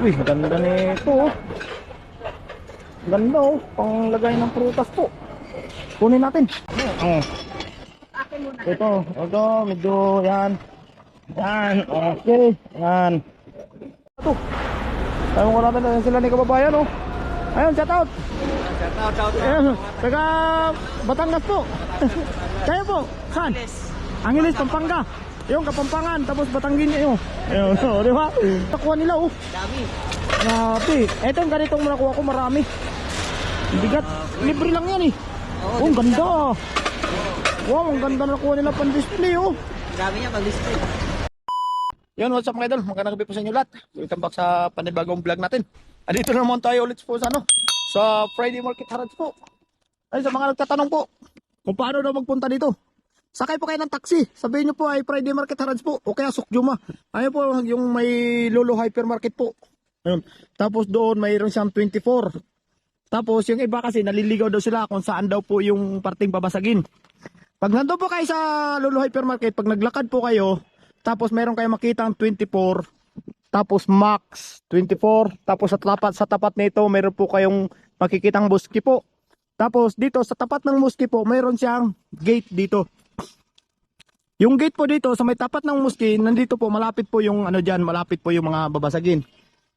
Uy, ganda nito. oh. Ganda oh, panglagay ng prutas po. Kunin natin. Oh. Ito, ito, medyo yan. Yan, okay. Yan. Ito. Ayaw ko natin na sila ni kababayan oh. Ayun, shout out. Shout out, shout out. Ayun, taga Batangas po. Kayo po, saan? Angeles, Pampanga. Yung Kapampangan, tapos Batanggin yun. Ayun, oh, di ba? Nakuha nila oh. Dami. Grabe. Ito yung ganitong nakuha ko marami. Bigat. Libre lang yan eh. Oo, Oh, ang ganda. Wow, ang ganda na nakuha nila pang display oh. Dami niya pag-display. Yun, what's up mga idol? Magandang gabi po sa inyo lahat. Welcome back sa panibagong vlog natin. Andito na naman tayo ulit po sa ano, sa Friday Market Harrods po. Ay, sa mga nagtatanong po, kung paano daw magpunta dito. Sakay po kayo ng taxi. Sabihin nyo po ay Friday Market Harrods po o kaya Sukjuma. Ayun po yung may Lolo Hypermarket po. Ayun. Tapos doon mayroon siyang 24. Tapos yung iba kasi naliligaw daw sila kung saan daw po yung parting babasagin. Pag nandun po kayo sa Lolo Hypermarket, pag naglakad po kayo, tapos meron kayo makitang 24, tapos max 24, tapos sa tapat sa tapat nito meron po kayong makikitang buski po. Tapos dito sa tapat ng muski po, meron siyang gate dito. Yung gate po dito sa may tapat ng muski, nandito po malapit po yung ano diyan, malapit po yung mga babasagin.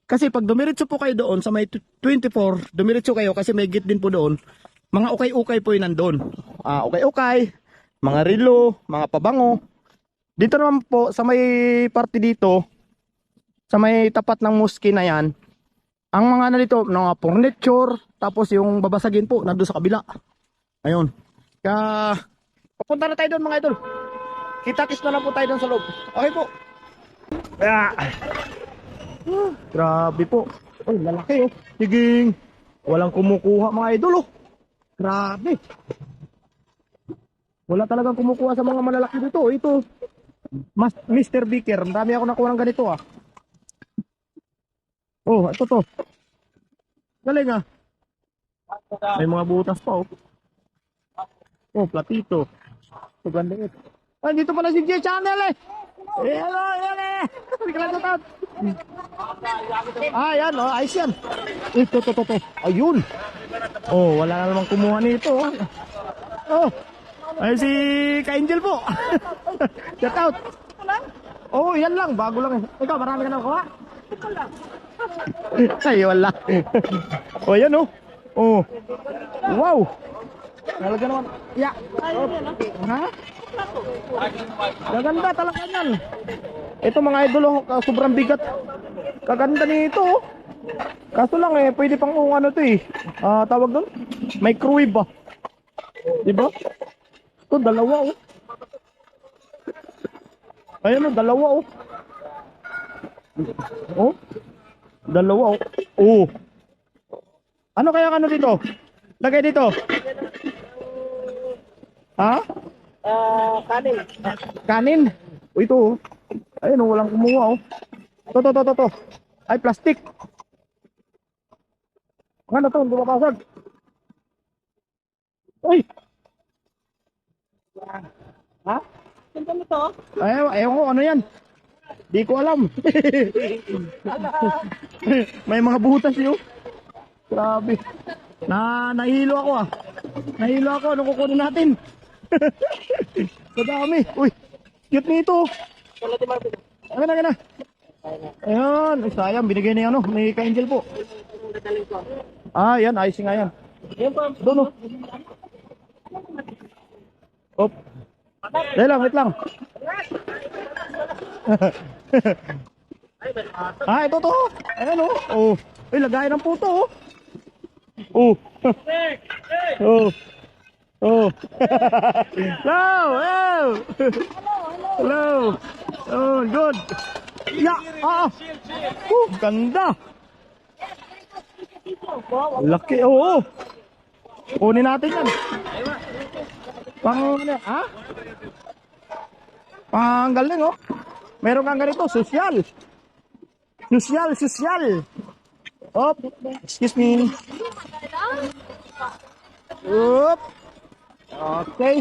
Kasi pag dumiretso po kayo doon sa may 24, dumiretso kayo kasi may gate din po doon. Mga ukay-ukay po yun nandun. Ah, ukay-ukay, mga relo, mga pabango. Dito naman po sa may parte dito, sa may tapat ng muski na yan, ang mga ano dito, mga furniture, tapos yung babasagin po, nandun sa kabila. Ayun. Kaya, papunta na tayo doon mga idol. Kita-kis na lang po tayo doon sa loob. Okay po. Ah. Grabe po. Ay, lalaki oh. Siging. Walang kumukuha mga idol oh. Grabe. Wala talagang kumukuha sa mga malalaki dito. Ito. Mas, Mr. Beaker. Marami ako nakuha ng ganito ah. Oh, ito to. Galing ah. May mga butas pa oh. Oh, platito. Ito ganda ito. Ay, dito pala si J Channel eh. Eh, hello, yan eh. Tat. Ah, yan, oh, ayos yan. Ito, to, to, to. Ayun. Oh, wala na namang kumuha nito. oh. Oh. Ay, si Ka-Angel po. Shout out. Oh, yan lang. Bago lang eh. Ikaw, marami ka na kuha? Ay, wala. oh, yan oh. Oh. Wow. Talaga naman. Ya. Oh. Ha? Gaganda talaga yan. Ito mga idol, oh, sobrang bigat. Kaganda nito. oh. Kaso lang eh, pwede pang kung ano to eh. Ah, tawag doon? Microwave ba? Diba? Ito, dalawa oh. Ayun oh, dalawa oh. Oh. Dalawa oh. Oh. Ano kaya ano dito? Lagay dito. Ha? Ah, kanin. Kanin. O ito oh. Ayun oh, walang kumuha oh. To, to, to, to, to. Ay, plastic. Ano to, hindi mapasag. Uy! Ha? Ganda nito. Ay, ewan ko, ano yan? Di ko alam. May mga butas yun. Grabe. Na, nahilo ako ah. Nahilo ako, ano kukunin natin? Sa dami. Uy, cute nito. Ayan na, ayan na. Ayan, ay sayang, binigay yan, ano, ni Ka-Angel po. Ah, yan, ayos nga yan. Doon, oh. Op. Dahil lang, wait lang. ah, ito to. Ayan, oh. Oh. Ay, lagay ng puto, oh. Oh. oh. Oh. Hello, hello. Hello. Oh, good. Yeah, ah. Oh, ganda. Laki, oo. Kunin natin yan. Pang, ano, ha? Pang galing, oh. Meron kang ganito, social. Social, social. Op, excuse me. Op. Okay.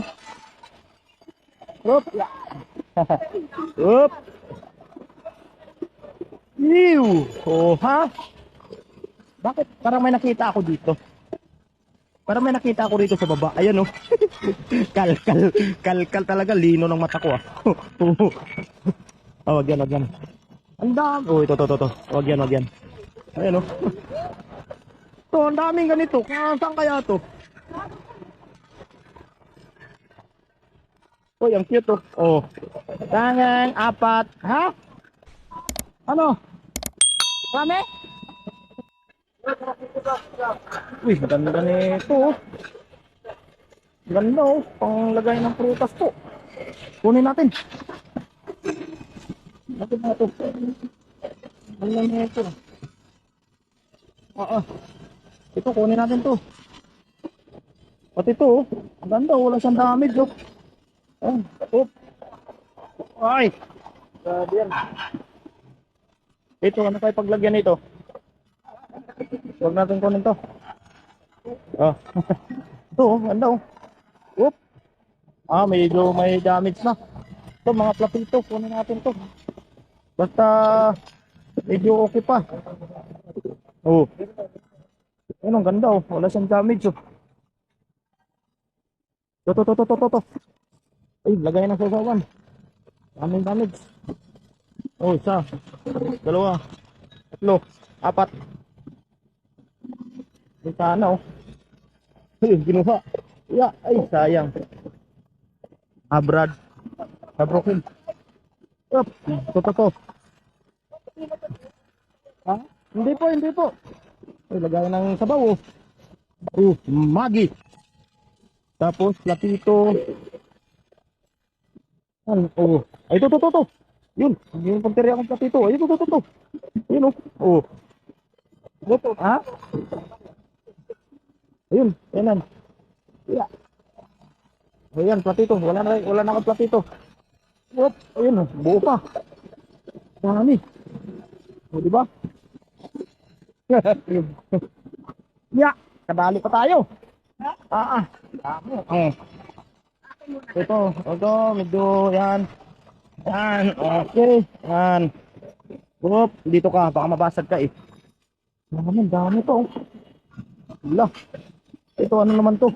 Op. Op. Ew! Oh, ha? Bakit? Parang may nakita ako dito. Parang may nakita ako rito sa baba. Ayan oh. kal, kal, kal, talaga. Lino ng mata ko ah. oh, wag yan, wag yan. Ang dami. Oh, ito, ito, ito, ito. Wag yan, wag yan. Ayan oh. to, ang daming ganito. Saan kaya to? Uy, ang cute oh. Oh. Tangang, apat. Ha? Ano? Rame? Uy, maganda nito. oh. Ganda oh. Panglagay ng prutas po. Kunin natin. Natin na ito. Ganda nito. Oo. Ito, kunin natin to. Pati ito oh. Ganda oh. Wala siyang damage oh. Oh, oh. Ay! Grabe yan. Ito, ano tayo paglagyan nito? Huwag natin kunin to. Oh. ito, oh, ganda oh. Oop. Ah, medyo may damage na. Ito, mga platito, kunin natin to. Basta, medyo okay pa. Oh. Ano, ang ganda oh. Wala siyang damage oh. To, to, to, to, to, to, to. Ay, lagay ng sasawan. Daming damage. Oh, isa. Dalawa. Tatlo. Apat. Ay, sana oh. Ay, ginuha. Ya, ay, sayang. Abrad. Sabrokin. Up. Ito, to, to. Ha? Hindi po, hindi po. Ay, lagay ng sabaw oh. Oh, magi. Tapos, Ano? Oh. Ay, ito, ito, ito. Yun. Yung panteriya kong platito. Ay, ito, ito, ito, ito. Yun, oh. Oh. Ito, ha? Ayun, yan. Yeah. Ayan, platito. Wala na, wala na akong platito. Whoop, ayun, oh. buo pa. Dami. O, di ba? ya, kadali pa tayo. Ah, ah. Dami. Oh. Ito, ito, medyo yan. Yan, okay. Yan. Oop, dito ka, baka mabasag ka eh. Dami, dami to. Wala. Ito, ano naman to?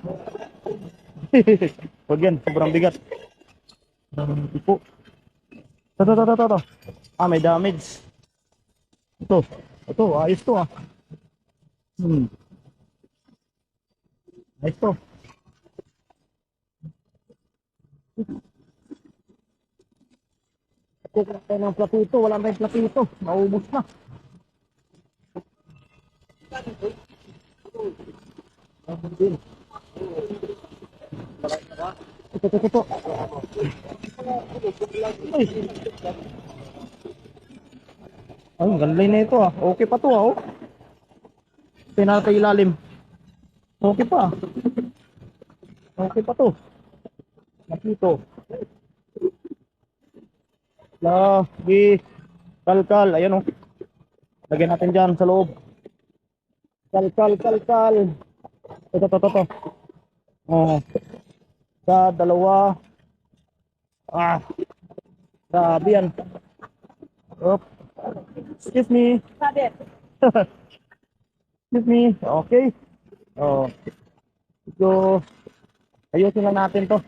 Huwag yan, sobrang bigat. Dami po. Ito, ito, ito, ito. Ah, may damage. Ito, ito, ayos to ah. Hmm. Ayos to. Kukuha tayo ng platito. Wala tayong platito. Maubos na. Ito, ito, ito. Ay. Ay, ganda na ito ah. Okay pa to ah. Oh. Pinata ilalim. Okay pa. Okay pa to. Nakito. Lagi. Kalkal. Ayan o. Lagyan natin dyan sa loob. Kalkal, kalkal. Ito, ito, ito, ito. Oh. Sa dalawa. Ah. Grabe yan. Op. Excuse me. Sabi. Excuse me. Okay. Oh. So, ayusin lang natin to.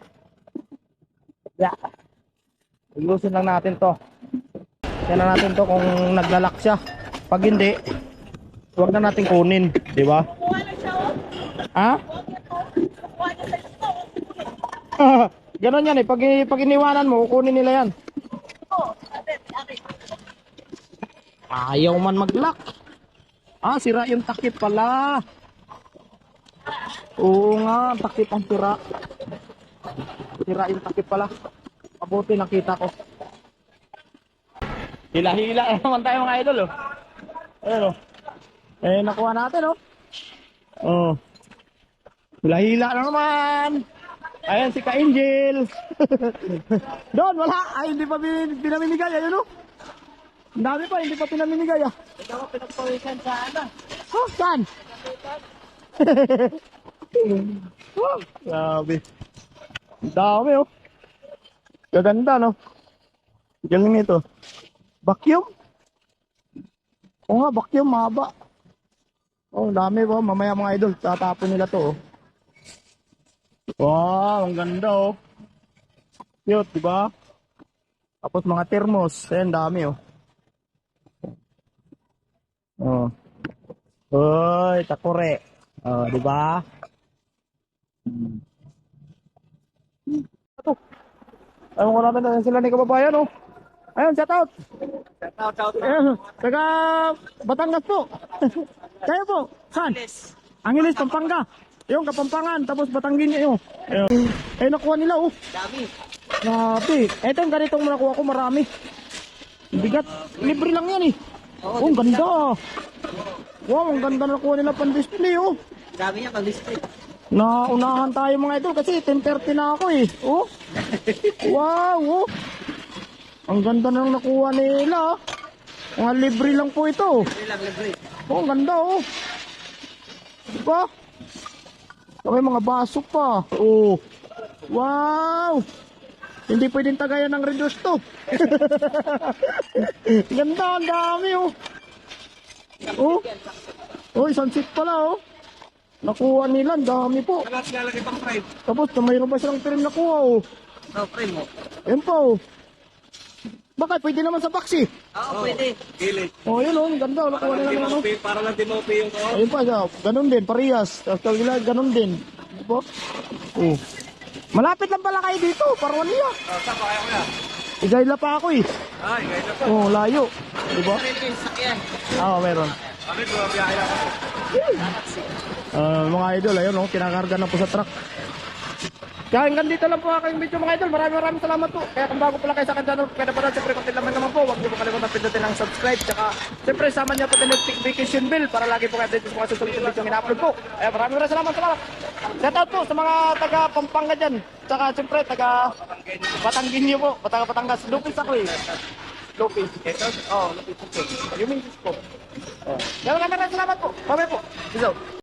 Yeah. Ayusin lang natin to. Tingnan natin to kung naglalak siya. Pag hindi, huwag na natin kunin. Di ba? Ha? Ganon yan eh. Pag, pag iniwanan mo, kukunin nila yan. Ayaw man mag-lock. Ah, sira yung takip pala. Oo nga, takip ang sira. Sira yung takip pala. Mabuti nakita ko. Hila-hila naman tayo mga idol oh. Ayun oh. Eh, nakuha natin oh. Oh. Hila-hila na naman. Ayan si Ka-Angel. Doon, wala. Ay, hindi pa pinamimigay. Ayun oh. Ang dami pa, hindi pa pinamimigay ah. Ito ako pinagpawisan sa ano. Oh, saan? oh, grabe. Ang dami oh. Gaganda no. Galing nito. Vacuum? Oo nga, vacuum, mahaba. Oh, dami po. Mamaya mga idol, tatapon nila to. Oh. Wow, ang ganda oh. Cute, di ba? Tapos mga thermos. Ayan, dami oh. Oh. Uy, takore. Oh, di ba? Hmm. Ito. Ayaw ko natin na sila ni kababayan oh. Ayun, shout out. Shout out. Ayun, taga Batangas po. Kayo po, saan? Angeles, Pampanga. Yung Kapampangan, tapos Batanggin niyo. Ayun. Eh, nakuha nila oh. Dami. Grabe. Eto yung ganitong nakuha ko marami. Bigat. Libre lang yan eh. Oh, ang ganda. Wow, ang ganda na nakuha nila pang display oh. Dami niya pag-display. Naunahan tayo mga idol kasi 10.30 na ako eh. Oh. Wow, oh. Ang ganda na nakuha nila. Mga libre lang po ito. Libre lang, libre. Oh, ganda oh. Diba? May mga baso pa. Oh. Wow. Hindi pwedeng tagayan ng reduce to. ganda, ang dami oh. Oh. Oh, isang seat pala oh. Nakuha nila, ang dami po. Lahat nilalagay pang frame. Tapos mayroon pa silang trim nakuha oh. Oh, frame mo. Yan pa oh. Baka pwede naman sa box eh. Oo, pwede. Gilid. Oh, yun oh, ang ganda. oh. Nakuha nila ng ano. para lang timopi yung ko. Ayun pa siya, ganun din, parehas. Tapos kabila, ganun din. Diba? Oh. Malapit lang pala kayo dito, Parwania. Oh, saan kaya ko yan? Igayla pa ako eh. Ay, ngayon na po. Oh, layo. Diba? Sarili yung sakyan. Ah, meron. Kami, bumabiyahe lang ako. Ah, mga idol, ayun oh, kinakarga na po sa truck. Kaya hanggang dito lang po aking video mga idol. Maraming maraming salamat po. Kaya kung bago pala kayo sa akin channel, kaya pa siyempre konti naman naman po. Huwag niyo po kalimutan pindutin ang subscribe. Tsaka siyempre sama niyo po din yung notification bell para lagi po kayo updated sa mga susunod na video ina-upload po. Kaya maraming maraming salamat salamat. Shout out po sa mga taga Pampanga dyan. Tsaka siyempre taga Batangginyo po. Taga Batangas. Lupis ako eh. Lupis. Oh, Lupis. Yung Mintis po. Oh. Kaya maraming maraming salamat po. Bye po. Peace.